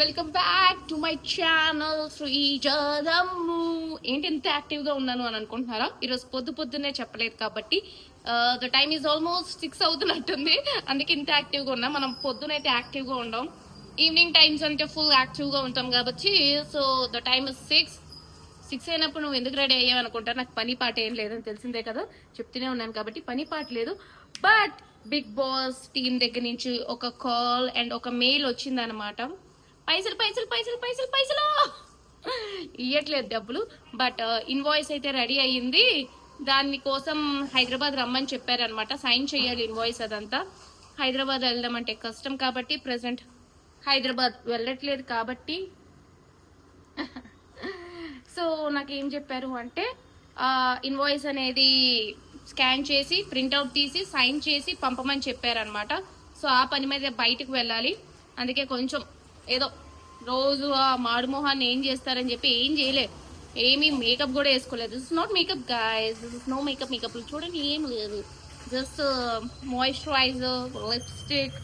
Welcome back to my channel శ్రీజదమ్ము ఏంటి ఇంత యాక్టివ్గా ఉన్నాను అని అనుకుంటున్నారా? ఈరోజు పొద్దు పొద్దున్నే చెప్పలేదు కాబట్టి the time is almost six అవుతున్నట్టుంది. అందుకే ఇంత యాక్టివ్గా ఉన్నా ఉన్నాం. మనం పొద్దునైతే యాక్టివ్గా ఉండం. ఈవినింగ్ టైమ్స్ అంటే ఫుల్ యాక్టివ్గా ఉంటాం కాబట్టి so the time is six six అయినప్పుడు నువ్వు ఎందుకు రెడీ అయ్యావు అనుకుంటా? నాకు పని పాట ఏం లేదని తెలిసిందే కదా. చెప్తూనే ఉన్నాను కాబట్టి పని పాట లేదు. బట్ బిగ్ బాస్ టీం దగ్గర నుంచి ఒక కాల్ అండ్ ఒక మెయిల్ వచ్చిందనమాట పైసలు పైసలు పైసలు పైసలు పైసలు! ఇయ్యట్లేదు డబ్బులు బట్ uh, ఇన్వాయిస్ అయితే రెడీ అయ్యింది. దాని కోసం హైదరాబాద్ రమ్మని చెప్పారనమాట సైన్ చేయాలి ఇన్వాయిస్ అదంతా. హైదరాబాద్ వెళ్దామంటే కష్టం కాబట్టి ప్రజెంట్ హైదరాబాద్ వెళ్ళట్లేదు కాబట్టి. సో నాకు ఏం చెప్పారు అంటే uh, ఇన్వాయిస్ అనేది స్కాన్ చేసి ప్రింట్అవుట్ తీసి సైన్ చేసి పంపమని చెప్పారనమాట సో ఆ పని మీద బయటకు వెళ్ళాలి. అందుకే కొంచెం ఏదో రోజు ఆ మాడుమోహాన్ని ఏం చేస్తారని చెప్పి ఏం చేయలే. ఏమీ మేకప్ కూడా వేసుకోలేదు. This not makeup guys this no makeup makeup చూడండి ఏం లేదు. Just moisturizer lipstick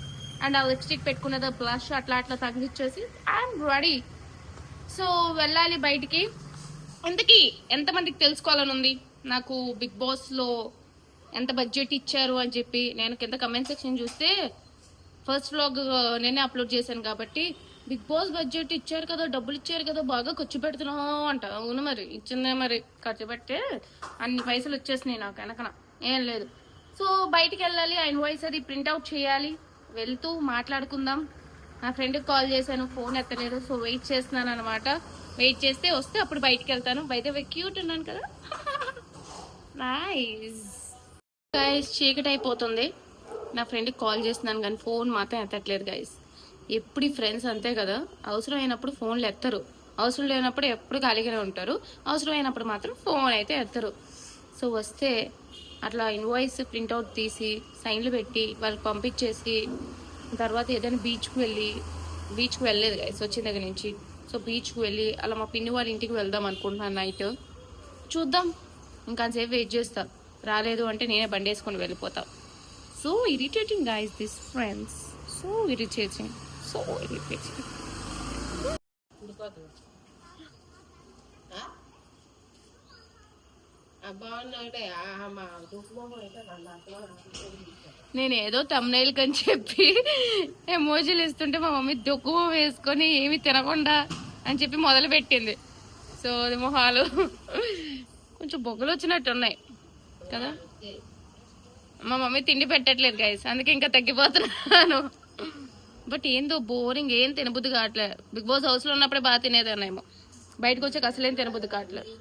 and ah lipstick పెట్టుకున్నది బ్లష్ అట్లా అట్లా తగిలిచ్చేసి ఐఎమ్ రెడీ సో వెళ్ళాలి బయటికి. ఇంతకీ ఎంతమందికి తెలుసుకోవాలని ఉంది? నాకు బిగ్ బాస్లో ఎంత బడ్జెట్ ఇచ్చారు అని చెప్పి నేను కింద కమెంట్ సెక్షన్ చూస్తే ఫస్ట్ వ్లాగ్ uh, నేనే అప్లోడ్ చేశాను కాబట్టి బిగ్ బాస్ బడ్జెట్ ఇచ్చారు కదా డబ్బులు ఇచ్చారు కదా బాగా ఖర్చు పెడుతున్నావు అంట. అవును మరి ఇచ్చిందే మరి ఖర్చు పెట్టే అన్ని పైసలు వచ్చేసినాయి నాకు వెనకన. ఏం లేదు. సో బయటికి వెళ్ళాలి ఆ ఇన్వాయిస్ అది ప్రింట్అవుట్ చేయాలి. వెళ్తూ మాట్లాడుకుందాం. నా ఫ్రెండ్కి కాల్ చేశాను ఫోన్ ఎత్తలేదు సో వెయిట్ చేస్తున్నాను అనమాట వెయిట్ చేస్తే వస్తే అప్పుడు బయటికి వెళ్తాను. బయట క్యూట్ ఉన్నాను కదా. నైస్ గైస్ చీకటి అయిపోతుంది నా ఫ్రెండ్కి కాల్ చేస్తున్నాను కానీ ఫోన్ మాత్రం ఎత్తట్లేదు గైస్ ఎప్పుడు ఫ్రెండ్స్ అంతే కదా? అవసరం అయినప్పుడు ఫోన్లు ఎత్తరు అవసరం లేనప్పుడు ఎప్పుడు ఖాళీగానే ఉంటారు. అవసరం అయినప్పుడు మాత్రం ఫోన్ అయితే ఎత్తరు. సో వస్తే అట్లా ఇన్వాయిస్ ప్రింట్అవుట్ తీసి సైన్లు పెట్టి వాళ్ళకి పంపించేసి తర్వాత ఏదైనా బీచ్కి వెళ్ళి బీచ్కి వెళ్ళలేదు గైస్ వచ్చిన దగ్గర నుంచి. సో బీచ్కి వెళ్ళి అలా మా పిన్ని వాళ్ళ ఇంటికి వెళ్దాం అనుకుంటున్నాను నైట్ చూద్దాం. ఇంకాసేపు వెయిట్ చేస్తా. రాలేదు అంటే నేనే బండి వేసుకొని వెళ్ళిపోతా. So irritating guys this friends so irritating so irritating నేను ఏదో తమ్నైల్ కని చెప్పి ఎమోజీలు ఇస్తుంటే మా మమ్మీ దుఃఖం వేసుకొని ఏమి తినకుండా అని చెప్పి మొదలు పెట్టింది. సో అది మొహాలు కొంచెం బొగ్గలు వచ్చినట్టు ఉన్నాయి కదా? మా మమ్మీ తిండి పెట్టట్లేదు గైస్ అందుకే ఇంకా తగ్గిపోతున్నాను. బట్ ఏందో బోరింగ్ ఏం తినబుద్ధి కావట్లే. బిగ్ బాస్ హౌస్లో ఉన్నప్పుడే బాగా తినేదానేమో బయటకు వచ్చాక అసలేం తినబుద్ధి కావట్లేదు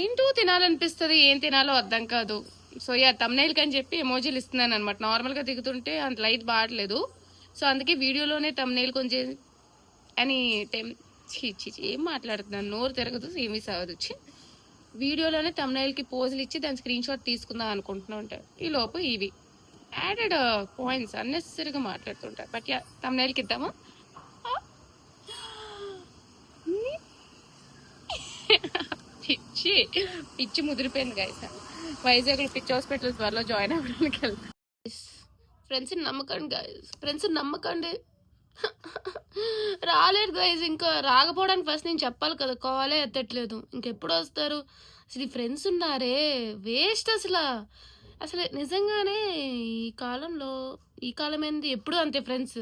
ఏంటో తినాలనిపిస్తుంది ఏం తినాలో అర్థం కాదు. సో యా తమ్నైల్కి అని చెప్పి ఎమోజీలు ఇస్తున్నాను అనమాట నార్మల్గా దిగుతుంటే అంత లైట్ బాగట్లేదు. సో అందుకే వీడియోలోనే తమ్నైల్ కొంచెం అని టెం ఛీ ఛీ ఏం మాట్లాడుతున్నాను? నోరు తిరగదు ఏమీ సాగదు. వచ్చి వీడియోలోనే తమ్నైల్కి పోజులు ఇచ్చి దాని స్క్రీన్ షాట్ తీసుకుందాం అనుకుంటున్నా ఉంటారు ఈ లోపు ఇవి. యాడెడ్ పాయింట్స్ అన్నెసరీగా మాట్లాడుతుంటారు. బట్ యా నెలకి ఇద్దామా? పిచ్చి. పిచ్చి ముదిరిపోయింది గైస్ వైజాగ్లో పిచ్చి హాస్పిటల్ త్వరలో జాయిన్ అవ్వడానికి వెళ్తాను ఫ్రెండ్స్ని నమ్మకండి గాయస్ ఫ్రెండ్స్ని నమ్మకండి. రాలేదు గైస్ ఇంకా రాకపోవడానికి ఫస్ట్ నేను చెప్పాలి కదా కాలే ఎత్తట్లేదు. ఇంకెప్పుడు వస్తారు? అసలు ఫ్రెండ్స్ ఉన్నారే. వేస్ట్ అసలు. అసలు నిజంగానే ఈ కాలంలో ఈ కాలం ఏంది ఎప్పుడు అంతే ఫ్రెండ్స్.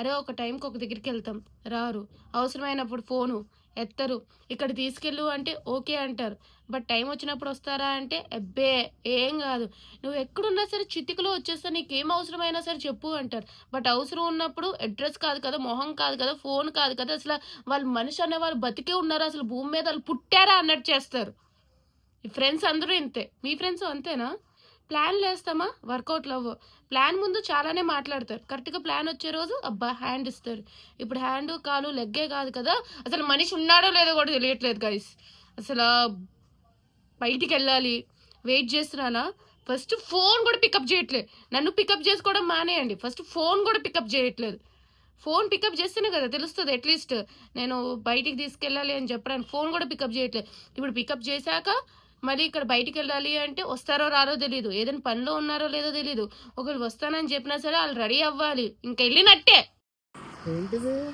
అరే ఒక టైంకి ఒక దగ్గరికి వెళ్తాం. రారు. అవసరమైనప్పుడు ఫోను. ఎత్తరు. ఇక్కడ తీసుకెళ్ళు అంటే ఓకే అంటారు. బట్ టైం వచ్చినప్పుడు వస్తారా అంటే అబ్బే ఏం కాదు. నువ్వు ఎక్కడున్నా సరే చితికిలో వచ్చేస్తా నీకేం అవసరమైనా సరే చెప్పు అంటారు. బట్ అవసరం ఉన్నప్పుడు అడ్రస్ కాదు కదా మొహం కాదు కదా ఫోన్ కాదు కదా అసలు వాళ్ళు మనిషి అనే వాళ్ళు బతికే ఉన్నారు? అసలు భూమి మీద వాళ్ళు పుట్టారా? అన్నట్టు చేస్తారు. ఈ ఫ్రెండ్స్ అందరూ ఇంతే. మీ ఫ్రెండ్స్ అంతేనా? ప్లాన్లు వేస్తామా వర్కౌట్లు అవ్వవు ప్లాన్ ముందు చాలానే మాట్లాడతారు. కరెక్ట్గా ప్లాన్ వచ్చే రోజు అబ్బా హ్యాండ్ ఇస్తారు. ఇప్పుడు హ్యాండ్ కాలు లెగ్గే కాదు కదా అసలు మనిషి ఉన్నాడో లేదో కూడా తెలియట్లేదు గైస్ అసలు బయటికి వెళ్ళాలి వెయిట్ చేస్తున్నానా? ఫస్ట్ ఫోన్ కూడా పికప్ చేయట్లేదు. నన్ను పికప్ చేసుకోవడం మానేయండి. ఫస్ట్ ఫోన్ కూడా పికప్ చేయట్లేదు. ఫోన్ పికప్ చేస్తేనే కదా తెలుస్తుంది అట్లీస్ట్ నేను బయటికి తీసుకెళ్ళాలి అని చెప్పడానికి ఫోన్ కూడా పికప్ చేయట్లేదు. ఇప్పుడు పికప్ చేశాక మళ్ళీ ఇక్కడ బయటికి వెళ్ళాలి అంటే వస్తారో రారో తెలియదు ఏదైనా పనిలో ఉన్నారో లేదో తెలియదు ఒకరు వస్తానని చెప్పినా సరే వాళ్ళు రెడీ అవ్వాలి. ఇంక వెళ్ళినట్టే.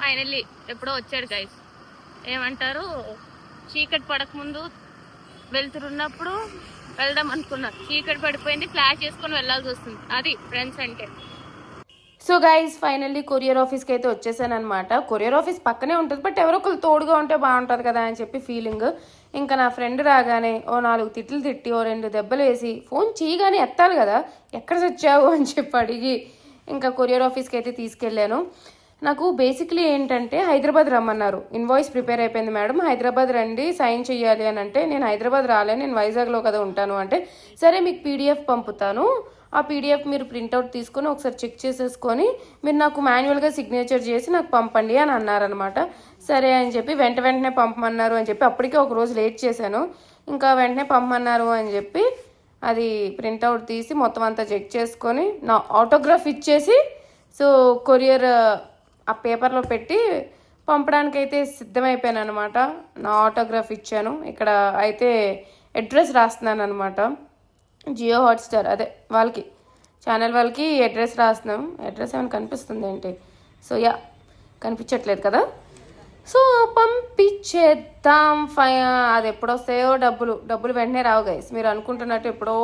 ఫైనల్లీ ఎప్పుడో వచ్చాడు గైస్ ఏమంటారు? చీకటి పడక ముందు వెళ్తున్నప్పుడు వెళ్దాం అనుకున్నా చీకటి పడిపోయింది ఫ్లాష్ చేసుకొని వెళ్ళాల్సి వస్తుంది. అది ఫ్రెండ్స్ అంటే. సో గైస్ ఫైనల్లీ కొరియర్ ఆఫీస్కి అయితే వచ్చేసాను అనమాట కొరియర్ ఆఫీస్ పక్కనే ఉంటుంది బట్ ఎవరో ఒకరు తోడుగా ఉంటే బాగుంటుంది కదా అని చెప్పి ఫీలింగ్ ఇంకా నా ఫ్రెండ్ రాగానే ఓ నాలుగు తిట్లు తిట్టి ఓ రెండు దెబ్బలు వేసి ఫోన్ చేయగానే ఎత్తాలి కదా ఎక్కడ వచ్చావు అని చెప్పి అడిగి ఇంకా కొరియర్ ఆఫీస్కి అయితే తీసుకెళ్ళాను. నాకు బేసిక్లీ ఏంటంటే హైదరాబాద్ రమ్మన్నారు. ఇన్వాయిస్ ప్రిపేర్ అయిపోయింది మేడం. హైదరాబాద్ రండి సైన్ చేయాలి అని అంటే నేను హైదరాబాద్ రాలే నేను వైజాగ్లో కదా ఉంటాను అంటే సరే మీకు పీడిఎఫ్ పంపుతాను. ఆ పీడిఎఫ్ మీరు ప్రింట్అవుట్ తీసుకొని ఒకసారి చెక్ చేసేసుకొని మీరు నాకు మాన్యువల్గా సిగ్నేచర్ చేసి నాకు పంపండి అని అన్నారనమాట సరే అని చెప్పి వెంట వెంటనే పంపమన్నారు అని చెప్పి అప్పటికే ఒక రోజు లేట్ చేశాను. ఇంకా వెంటనే పంపమన్నారు అని చెప్పి అది ప్రింట్అవుట్ తీసి మొత్తం అంతా చెక్ చేసుకొని నా ఆటోగ్రాఫ్ ఇచ్చేసి సో కొరియర్ ఆ పేపర్లో పెట్టి పంపడానికి అయితే సిద్ధమైపోయాను అనమాట నా ఆటోగ్రాఫ్ ఇచ్చాను. ఇక్కడ అయితే అడ్రస్ రాస్తున్నాను అనమాట జియో హాట్స్టార్ అదే వాళ్ళకి ఛానల్ వాళ్ళకి అడ్రస్ రాస్తున్నాం. అడ్రస్ ఏమైనా కనిపిస్తుంది ఏంటి? సో యా కనిపించట్లేదు కదా? సో పంపించేద్దాం ఫై అది ఎప్పుడు వస్తాయో డబ్బులు డబ్బులు వెంటనే రావు గైస్ మీరు అనుకుంటున్నట్టు ఎప్పుడో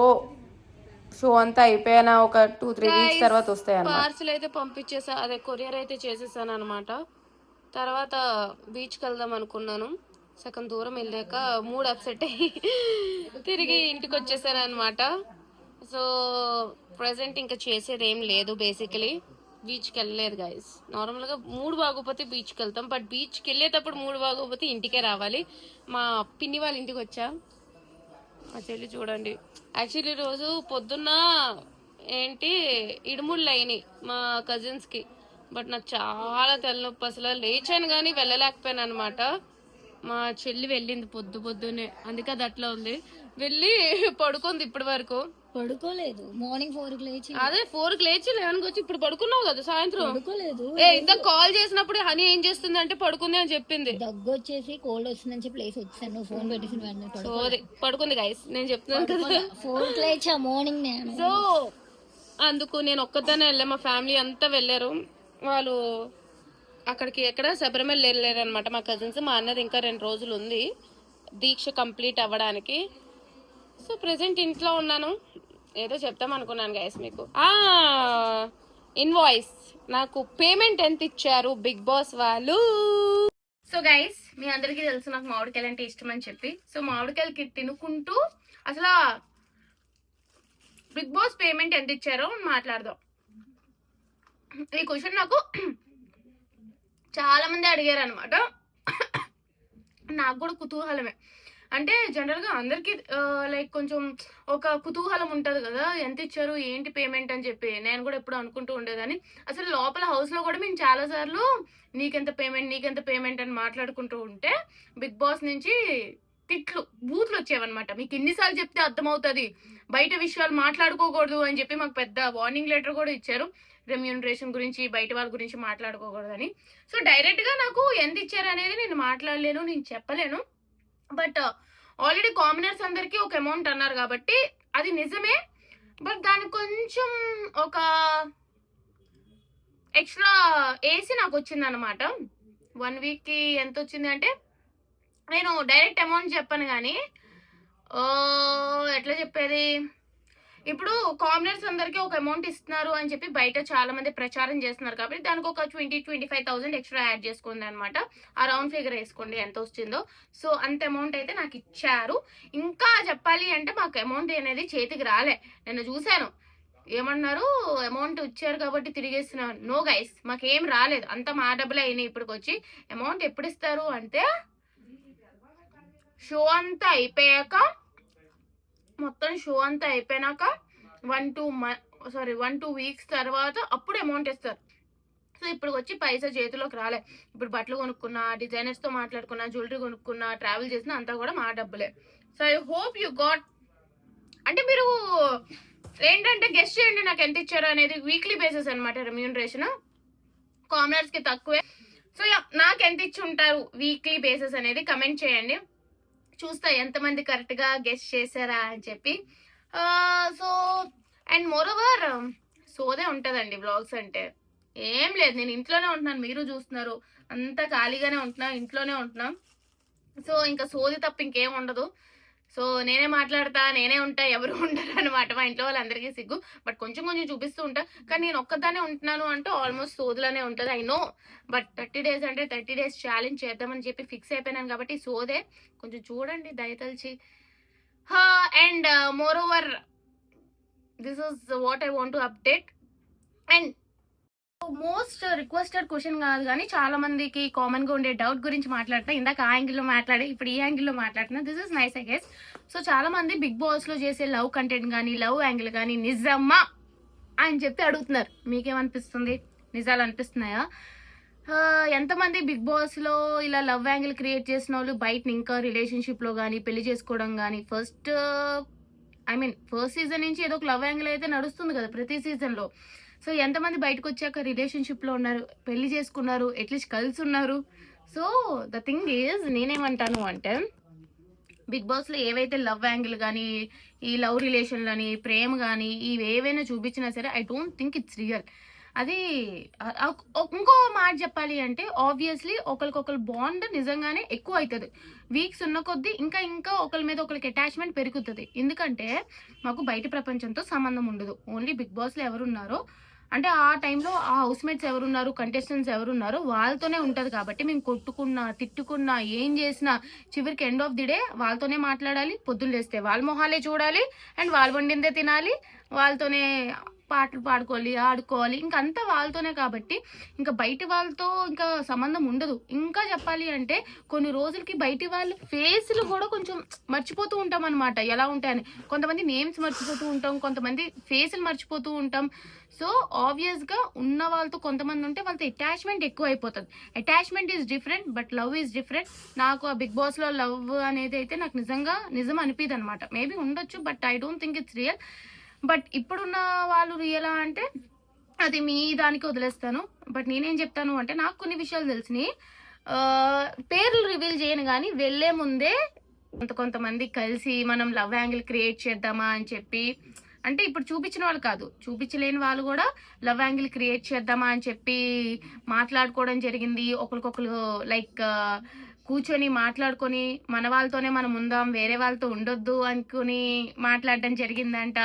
షో అంతా అయిపోయినా? ఒక టూ త్రీ వీక్స్ తర్వాత వస్తాయి అన్నమాట పార్సల్ అయితే పంపించేసా అదే కొరియర్ అయితే చేసేసాను అనమాట తర్వాత బీచ్కి వెళ్దాం అనుకున్నాను. సగం దూరం వెళ్ళాక మూడు అప్సెట్ అయ్యి తిరిగి ఇంటికి వచ్చేసాను అనమాట సో ప్రజెంట్ ఇంకా చేసేది ఏం లేదు బేసికలీ. బీచ్కి వెళ్ళలేదు గైస్. నార్మల్గా మూడు బాగోపోతే బీచ్కి వెళ్తాం. బట్ బీచ్కి వెళ్ళేటప్పుడు మూడు బాగోపోతే ఇంటికే రావాలి. మా పిన్ని వాళ్ళ ఇంటికి వచ్చా. మా చెల్లి చూడండి. యాక్చువల్లీ రోజు పొద్దున్న ఏంటి ఇడుముళ్ళు అయినాయి మా కజిన్స్కి బట్ నాకు చాలా తలనొప్పి. అసలు లేచాను కానీ వెళ్ళలేకపోయాను అనమాట మా చెల్లి వెళ్ళింది పొద్దు పొద్దునే అందుకే అది అట్లా ఉంది. వెళ్ళి పడుకుంది ఇప్పటి వరకు. పడుకోలేదు. మార్నింగ్ ఫోర్కి లేచి. అదే ఫోర్కి లేచి లెవెన్కి వచ్చి ఇప్పుడు పడుకున్నావు కదా సాయంత్రం? పడుకోలేదు. ఏ ఇంత కాల్ చేసినప్పుడు హనీ ఏం చేస్తుంది అంటే పడుకుంది అని చెప్పింది. దగ్గు వచ్చేసి కోల్డ్ వస్తుందని చెప్పి లేచి వచ్చాను. ఫోన్ పెట్టేసిన వెంటనే సోది పడుకుంది గైస్ నేను చెప్తున్నాను కదా. ఫోర్కి లేచా మార్నింగ్ నేను. సో అందుకు నేను ఒక్కదానే వెళ్ళా. మా ఫ్యామిలీ అంతా వెళ్ళారు. వాళ్ళు అక్కడికి ఎక్కడ శబరిమల వెళ్ళారు అనమాట మా కజిన్స్ మా అన్నది ఇంకా రెండు రోజులు ఉంది దీక్ష కంప్లీట్ అవ్వడానికి. సో ప్రజెంట్ ఇంట్లో ఉన్నాను. ఏదో చెప్తాం అనుకున్నాను గైస్ మీకు. ఇన్వాయిస్ నాకు పేమెంట్ ఎంత ఇచ్చారు బిగ్ బాస్ వాళ్ళు? సో గైస్ మీ అందరికీ తెలుసు నాకు మామిడికాయలు అంటే ఇష్టం అని చెప్పి. సో మామిడికాయలకి తినుకుంటూ అసలు బిగ్ బాస్ పేమెంట్ ఎంత ఇచ్చారో మాట్లాడదాం. ఈ క్వశ్చన్ నాకు చాలా మంది అడిగారు అనమాట నాకు కూడా కుతూహలమే. అంటే జనరల్గా అందరికీ లైక్ కొంచెం ఒక కుతూహలం ఉంటుంది కదా ఎంత ఇచ్చారు ఏంటి పేమెంట్ అని చెప్పి. నేను కూడా ఎప్పుడు అనుకుంటూ ఉండేదాన్ని. అసలు లోపల హౌస్లో కూడా మేము చాలాసార్లు నీకెంత పేమెంట్ నీకెంత పేమెంట్ అని మాట్లాడుకుంటూ ఉంటే బిగ్ బాస్ నుంచి తిట్లు బూతులు వచ్చేవన్నమాట. మీకు ఎన్నిసార్లు చెప్తే అర్థమవుతుంది. బయట విషయాలు మాట్లాడుకోకూడదు అని చెప్పి మాకు పెద్ద వార్నింగ్ లెటర్ కూడా ఇచ్చారు. రెమ్యూనరేషన్ గురించి బయట వాళ్ళ గురించి మాట్లాడుకోకూడదని. సో డైరెక్ట్గా నాకు ఎంత ఇచ్చారు అనేది నేను మాట్లాడలేను నేను చెప్పలేను. బట్ ఆల్రెడీ కామనర్స్ అందరికీ ఒక అమౌంట్ అన్నారు కాబట్టి అది నిజమే. బట్ దానికి కొంచెం ఒక ఎక్స్ట్రా ఏసీ నాకు వచ్చింది అనమాట వన్ వీక్కి ఎంత వచ్చింది అంటే నేను డైరెక్ట్ అమౌంట్ చెప్పాను కానీ ఎట్లా చెప్పేది? ఇప్పుడు కామనర్స్ అందరికీ ఒక అమౌంట్ ఇస్తున్నారు అని చెప్పి బయట చాలా మంది ప్రచారం చేస్తున్నారు కాబట్టి దానికి ఒక twenty twenty five thousand extra add చేసుకోండి అనమాట ఆ రౌండ్ ఫిగర్ వేసుకోండి ఎంత వచ్చిందో సో అంత అమౌంట్ అయితే నాకు ఇచ్చారు. ఇంకా చెప్పాలి అంటే మాకు అమౌంట్ అనేది చేతికి రాలే. నేను చూశాను. ఏమన్నారు? అమౌంట్ ఇచ్చారు కాబట్టి తిరిగేస్తున్నాను నో గైస్ మాకేం రాలేదు. అంత మా డబ్బులే అయినాయి ఇప్పటికి వచ్చి అమౌంట్ ఎప్పుడు ఇస్తారు అంటే షో అంతా అయిపోయాక మొత్తం షో అంతా అయిపోయినాక one two sorry one two weeks తర్వాత అప్పుడు అమౌంట్ ఇస్తారు. సో ఇప్పుడు వచ్చి పైసా చేతిలోకి రాలే. ఇప్పుడు బట్టలు కొనుక్కున్నా డిజైనర్స్తో మాట్లాడుకున్నా జ్యువెలరీ కొనుక్కున్నా ట్రావెల్ చేసినా అంతా కూడా మా డబ్బులే. So I hope you got అంటే మీరు ఏంటంటే గెస్ట్ చేయండి నాకు ఎంత ఇచ్చారు అనేది వీక్లీ బేసిస్ అనమాట రెమ్యూనరేషన్ కామనర్స్కి తక్కువే. సో నాకు ఎంత ఇచ్చి ఉంటారు వీక్లీ బేసిస్ అనేది కమెంట్ చేయండి. చూస్తా ఎంతమంది కరెక్ట్గా గెస్ట్ చేశారా అని చెప్పి. సో అండ్ మోర్ ఓవర్ సోదే ఉంటుందండి బ్లాగ్స్ అంటే. ఏం లేదు నేను ఇంట్లోనే ఉంటున్నాను మీరు చూస్తున్నారు. అంతా ఖాళీగానే ఉంటున్నా ఇంట్లోనే ఉంటున్నాం. సో ఇంకా సోది తప్ప ఇంకేం ఉండదు. సో నేనే మాట్లాడతా నేనే ఉంటా ఎవరు ఉండరు అనమాట మా ఇంట్లో వాళ్ళందరికీ సిగ్గు. బట్ కొంచెం కొంచెం చూపిస్తూ ఉంటా. కానీ నేను ఒక్కదానే ఉంటున్నాను అంటే ఆల్మోస్ట్ సోదులానే ఉంటుంది I know. But thirty days అంటే థర్టీ డేస్ ఛాలెంజ్ చేద్దామని చెప్పి ఫిక్స్ అయిపోయినాను కాబట్టి సోదే. కొంచెం చూడండి దయతలిచి. And moreover this is what I want to update and most requested question కాదు కానీ చాలా మందికి కామన్గా ఉండే డౌట్ గురించి మాట్లాడతాను ఇందాక ఆ యాంగిల్లో మాట్లాడే ఇప్పుడు ఈ యాంగిల్లో మాట్లాడుతున్నా. This is nice I guess so చాలా మంది బిగ్ బాస్లో చేసే లవ్ కంటెంట్ కానీ లవ్ యాంగిల్ కానీ నిజమ్మా అని చెప్పి అడుగుతున్నారు. మీకేమనిపిస్తుంది? నిజాలు అనిపిస్తున్నాయా ఎంతమంది బిగ్ బాస్లో ఇలా లవ్ యాంగిల్ క్రియేట్ చేసిన వాళ్ళు బయట ఇంకా రిలేషన్షిప్లో కానీ పెళ్ళి చేసుకోవడం కానీ first I mean first season నుంచి ఏదో ఒక లవ్ యాంగిల్ అయితే నడుస్తుంది కదా ప్రతి సీజన్లో. సో ఎంతమంది బయటకు వచ్చాక రిలేషన్షిప్లో ఉన్నారు పెళ్ళి చేసుకున్నారు అట్లీస్ట్ కలిసి ఉన్నారు. సో ద థింగ్ ఈజ్ నేనేమంటాను అంటే బిగ్ బాస్లో ఏవైతే లవ్ యాంగిల్ కానీ ఈ లవ్ రిలేషన్ కానీ ప్రేమ కానీ ఇవి ఏవైనా చూపించినా సరే I don't think it's real. అది ఇంకో మాట చెప్పాలి అంటే ఆబ్వియస్లీ ఒకరికొకరు బాండ్ నిజంగానే ఎక్కువ అవుతుంది వీక్స్ ఉన్న కొద్దీ ఇంకా ఇంకా ఒకరి మీద ఒకరికి అటాచ్మెంట్ పెరుగుతుంది. ఎందుకంటే మాకు బయట ప్రపంచంతో సంబంధం ఉండదు. ఓన్లీ బిగ్ బాస్లో ఎవరున్నారో అంటే ఆ టైంలో ఆ హౌస్ మేట్స్ ఎవరున్నారు కంటెస్టెంట్స్ ఎవరున్నారో వాళ్ళతోనే ఉంటుంది కాబట్టి మేము కొట్టుకున్నా తిట్టుకున్నా ఏం చేసినా చివరికి ఎండ్ ఆఫ్ ది డే వాళ్ళతోనే మాట్లాడాలి పొద్దున్న లేస్తే వాళ్ళ మొహాలే చూడాలి అండ్ వాళ్ళు వండిందే తినాలి వాళ్ళతోనే పాటలు పాడుకోవాలి ఆడుకోవాలి. ఇంకా అంతా వాళ్ళతోనే కాబట్టి ఇంకా బయట వాళ్ళతో ఇంకా సంబంధం ఉండదు. ఇంకా చెప్పాలి అంటే కొన్ని రోజులకి బయటి వాళ్ళ ఫేస్లు కూడా కొంచెం మర్చిపోతూ ఉంటాం అనమాట ఎలా ఉంటాయని. కొంతమంది నేమ్స్ మర్చిపోతూ ఉంటాం కొంతమంది ఫేస్లు మర్చిపోతూ ఉంటాం. సో ఆబ్వియస్గా ఉన్న వాళ్ళతో కొంతమంది ఉంటే వాళ్ళతో అటాచ్మెంట్ ఎక్కువ అయిపోతుంది attachment is different but love is different నాకు ఆ బిగ్ బాస్లో లవ్ అనేది అయితే నాకు నిజంగా నిజం అనిపిదనమాట మేబీ ఉండొచ్చు but I don't think it's real but ఇప్పుడున్న వాళ్ళు రియలా అంటే అది మీ దానికి వదిలేస్తాను. బట్ నేనేం చెప్తాను అంటే నాకు కొన్ని విషయాలు తెలిసినాయి. పేర్లు రివీల్ చేయను కానీ వెళ్ళే ముందే కొంత కొంతమంది కలిసి మనం లవ్ యాంగిల్ క్రియేట్ చేద్దామా అని చెప్పి అంటే ఇప్పుడు చూపించిన వాళ్ళు కాదు చూపించలేని వాళ్ళు కూడా లవ్ యాంగిల్ క్రియేట్ చేద్దామా అని చెప్పి మాట్లాడుకోవడం జరిగింది. ఒకరికొకరు లైక్ కూర్చొని మాట్లాడుకొని మన వాళ్ళతోనే మనం ఉందాం వేరే వాళ్ళతో ఉండొద్దు అనుకుని మాట్లాడడం జరిగిందంట.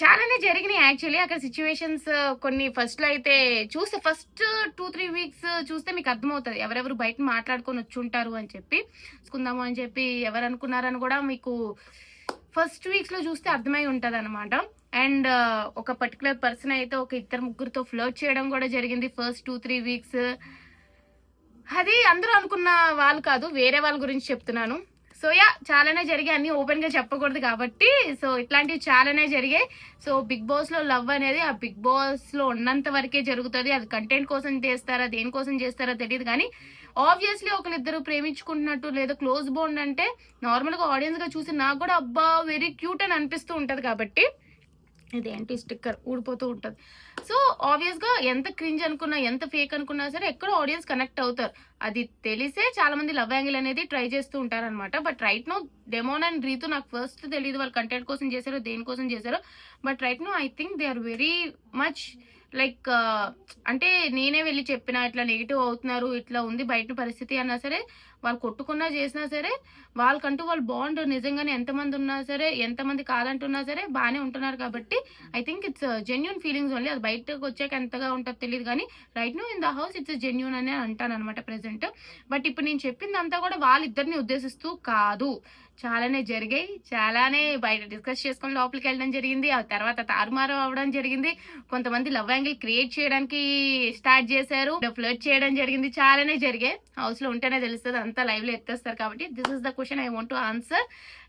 చాలానే జరిగినాయి యాక్చువల్లీ. అక్కడ సిచ్యువేషన్స్ కొన్ని ఫస్ట్లో అయితే చూస్తే ఫస్ట్ టూ త్రీ వీక్స్ చూస్తే మీకు అర్థమవుతుంది. ఎవరెవరు బయట మాట్లాడుకొని వచ్చి ఉంటారు అని చెప్పి చూసుకుందాము అని చెప్పి ఎవరు అనుకున్నారని కూడా మీకు ఫస్ట్ వీక్స్లో చూస్తే అర్థమై ఉంటుంది అనమాట అండ్ ఒక పర్టికులర్ పర్సన్ అయితే ఒక ఇద్దరు ముగ్గురితో ఫ్లర్ట్ చేయడం కూడా జరిగింది ఫస్ట్ టూ త్రీ వీక్స్ అది అందరూ అనుకున్న వాళ్ళు కాదు వేరే వాళ్ళ గురించి చెప్తున్నాను. సో యా చాలానే జరిగాయి. అన్ని ఓపెన్గా చెప్పకూడదు కాబట్టి సో ఇట్లాంటివి చాలానే జరిగాయి. సో బిగ్ బాస్లో లవ్ అనేది ఆ బిగ్ బాస్లో ఉన్నంత వరకే జరుగుతుంది. అది కంటెంట్ కోసం చేస్తారా దేనికోసం చేస్తారా తెలియదు కానీ ఆబ్వియస్లీ ఒకరిద్దరు ప్రేమించుకుంటున్నట్టు లేదా క్లోజ్ బాండ్ అంటే నార్మల్గా ఆడియన్స్గా చూసి నాకు కూడా అబ్బా వెరీ క్యూట్ అని అనిపిస్తూ ఉంటుంది కాబట్టి ఇదేంటి స్టిక్కర్ ఊడిపోతూ ఉంటుంది. సో ఆబ్వియస్గా ఎంత క్రింజ్ అనుకున్నా ఎంత ఫేక్ అనుకున్నా సరే ఎక్కడో ఆడియన్స్ కనెక్ట్ అవుతారు. అది తెలిసే చాలా మంది లవ్ యాంగిల్ అనేది ట్రై చేస్తూ ఉంటారనమాట but right now demon and Rithu నాకు ఫస్ట్ తెలియదు వాళ్ళు కంటెంట్ కోసం చేశారో దేనికోసం చేశారో. But right now I think they are very much like అంటే నేనే వెళ్ళి చెప్పిన ఇట్లా నెగిటివ్ అవుతున్నారు ఇట్లా ఉంది బయట పరిస్థితి అన్నా సరే వాళ్ళు కొట్టుకున్నా చేసినా సరే వాళ్ళకంటూ వాళ్ళు బాండ్ నిజంగానే ఎంతమంది ఉన్నా సరే ఎంతమంది కాదంటున్నా సరే బాగానే ఉంటున్నారు కాబట్టి I think it's genuine feelings only అది బయటకు వచ్చాక ఎంతగా ఉంటుందో తెలియదు కానీ right now in the house it's genuine అని అంటాను అనమాట ప్రెసెంట్ బట్ ఇప్పుడు నేను చెప్పిందంతా కూడా వాళ్ళిద్దరిని ఉద్దేశిస్తూ కాదు. చాలానే జరిగాయి. చాలానే బయట డిస్కస్ చేసుకొని లోపలికి వెళ్ళడం జరిగింది. ఆ తర్వాత తారుమారు అవ్వడం జరిగింది. కొంతమంది లవ్ యాంగిల్ క్రియేట్ చేయడానికి స్టార్ట్ చేశారు. ఫ్లర్ట్ చేయడం జరిగింది. చాలానే జరిగాయి. హౌస్లో ఉంటేనే తెలుస్తుంది. అంతా లైవ్లో ఎత్తేస్తారు కాబట్టి this is the question I want to answer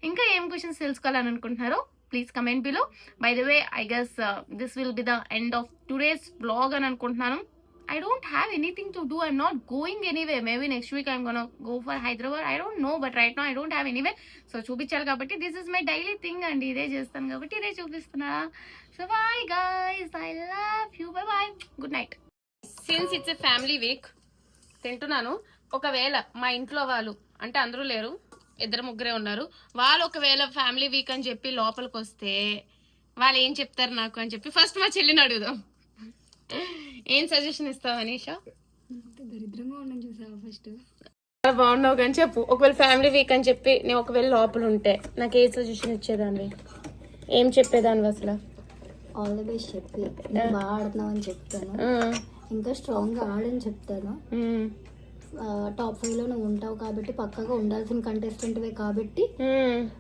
ఇంకా ఏం క్వశ్చన్స్ తెలుసుకోవాలని అనుకుంటున్నారో please comment below by the way I guess this will be the end of today's blog అని అనుకుంటున్నాను. I don't have anything to do I'm not going anyway maybe next week I'm gonna go for Hyderabad I don't know but right now I don't have anyway so చూపించాలి కాబట్టి this is my daily thing అండి. ఇదే చేస్తాను కాబట్టి ఇదే చూపిస్తున్నా. So bye guys I love you bye bye good night since it's a family week తింటున్నాను. ఒకవేళ మా ఇంట్లో వాళ్ళు అంటే అందరూ లేరు ఇద్దరు ముగ్గురే ఉన్నారు. వాళ్ళు ఒకవేళ ఫ్యామిలీ వీక్ అని చెప్పి లోపలికి వస్తే వాళ్ళు ఏం చెప్తారు నాకు అని చెప్పి ఫస్ట్ మా చెల్లిని అడుగుదాం. ఏం సజెషన్ ఇస్తావు అనీషా? దరిద్రంగా ఉండని చూసావా ఫస్ట్? చాలా బాగున్నావు కానీ చెప్పు. ఒకవేళ ఫ్యామిలీ వీక్ అని చెప్పి నేను ఒకవేళ లోపల ఉంటే నాకు ఏ సజెషన్ ఇచ్చేదాన్ని ఏం చెప్పేదాన్ని అసలు? ఆల్ ది బెస్ట్ చెప్పి. బాగా ఆడుతున్నావు అని చెప్తాను. ఇంకా స్ట్రాంగ్గా ఆడని చెప్తాను. టాప్ ఫైవ్లో నువ్వు ఉంటావు కాబట్టి పక్కగా ఉండాల్సిన కంటెస్టెంట్వే కాబట్టి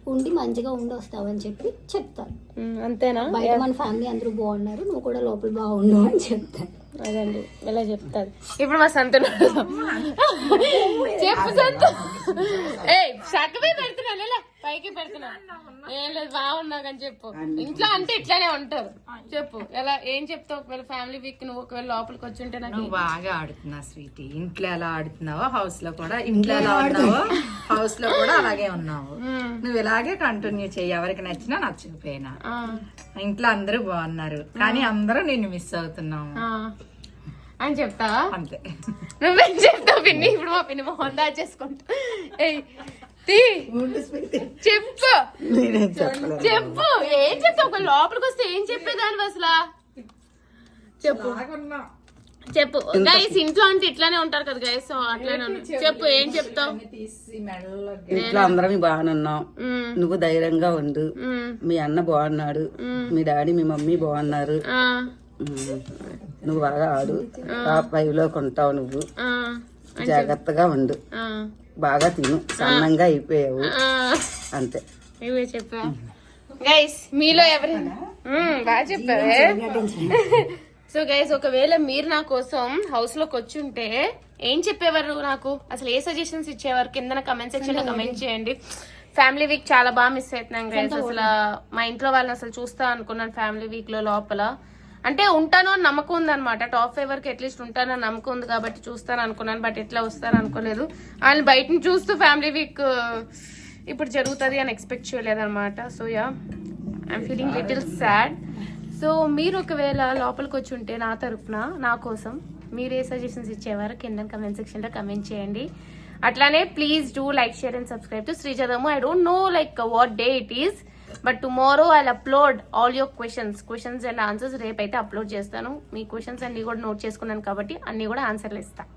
ఉండి మంచిగా ఉండి వస్తావు అని చెప్పి చెప్తాను. అంతేనా? బయట మన ఫ్యామిలీ అందరూ బాగున్నారు నువ్వు కూడా లోపల బాగుండు అని చెప్తాను. అదండి ఇలా చెప్తాది ఇప్పుడు మా సంత చెప్పు సంత. ఏ పెడుతున్నాను పైకి పెడుతున్నాను ఏం లేదు బాగున్నాకని చెప్పు. ఇంట్లో అంటే ఇట్లానే ఉంటారు. చెప్పు. ఎలా ఏం చెప్తావు? ఒకవేళ ఫ్యామిలీ వీక్ నువ్వు ఒకవేళ లోపలికి వచ్చి ఉంటే నాకు నువ్వు బాగా ఆడుతున్నావు స్వీటీ. ఇంట్లో ఎలా ఆడుతున్నావో హౌస్లో కూడా. ఇంట్లో ఎలా ఉన్నావో హౌస్లో కూడా అలాగే ఉన్నావు. నువ్వు ఇలాగే కంటిన్యూ చెయ్యి. ఎవరికి నచ్చినా నచ్చకపోయినా ఇంట్లో అందరూ బాగున్నారు. కానీ అందరూ నిన్ను మిస్ అవుతున్నాము. అని చెప్తావా? అంతే. నువ్వేం చెప్తావు? పిన్ని ఇప్పుడు మా పిన్ని మొహం దాచేసుకుంటా. చెప్పు. చెప్పు. ఏం చెప్తావు ఒక లోపలికి వస్తే ఏం చెప్పేదాన్ని అసలు? చెప్పు. చెప్పు. గైస్ ఇంట్లో అంటే ఇట్లానే ఉంటారు కదా గైస్ అట్లానే చెప్పు? ఏం చెప్తావు? ఇంట్లో అందరం బాగానే ఉన్నాం. నువ్వు ధైర్యంగా ఉండు. మీ అన్న బాగున్నాడు. మీ డాడీ మీ మమ్మీ బాగున్నారు. ఆ. నువ్వు బాగా ఆడు. టాప్ ఫైవ్లోకి ఉంటావు నువ్వు. ఆ, జాగ్రత్తగా ఉండు. ఆ, బాగా తిను సన్నంగా అయిపోయావు. అంతే. చెప్పా? గైస్ మీలో ఎవరైనా బాగా చెప్పావే. సో గైస్ ఒకవేళ మీరు నా కోసం హౌస్లోకి వచ్చి ఉంటే ఏం చెప్పేవారు నాకు? అసలు ఏ సజెషన్స్ ఇచ్చేవారు? కింద కమెంట్ సెక్షన్లో కమెంట్ చేయండి. ఫ్యామిలీ వీక్ చాలా బాగా మిస్ అవుతున్నాం గైస్ అసలు మా ఇంట్లో వాళ్ళని అసలు చూస్తా అనుకున్నాను ఫ్యామిలీ వీక్లో లోపల. అంటే ఉంటాను అని నమ్మకం ఉందన్నమాట. టాప్ ఫేవర్కి వరకు అట్లీస్ట్ ఉంటానని నమ్మకం ఉంది కాబట్టి చూస్తాను అనుకున్నాను బట్ ఎట్లా వస్తాను అనుకోలేదు. వాళ్ళు బయటని చూస్తూ ఫ్యామిలీ వీక్ ఇప్పుడు జరుగుతుంది అని ఎక్స్పెక్ట్ చేయలేదన్నమాట. So yeah I'm feeling little sad so మీరు ఒకవేళ లోపలికి వచ్చి ఉంటే నా తరపున నా కోసం మీరు ఏ సజెషన్స్ ఇచ్చేవారు కింద కమెంట్ సెక్షన్లో కమెంట్ చేయండి. అట్లానే please do like share and subscribe to శ్రీజదము I don't know like what day it is but tomorrow I upload all your questions questions and answers రేపు అయితే అప్లోడ్ చేస్తాను. మీ క్వశ్చన్స్ అన్నీ కూడా నోట్ చేసుకున్నాను కాబట్టి అన్నీ కూడా ఆన్సర్లు ఇస్తాను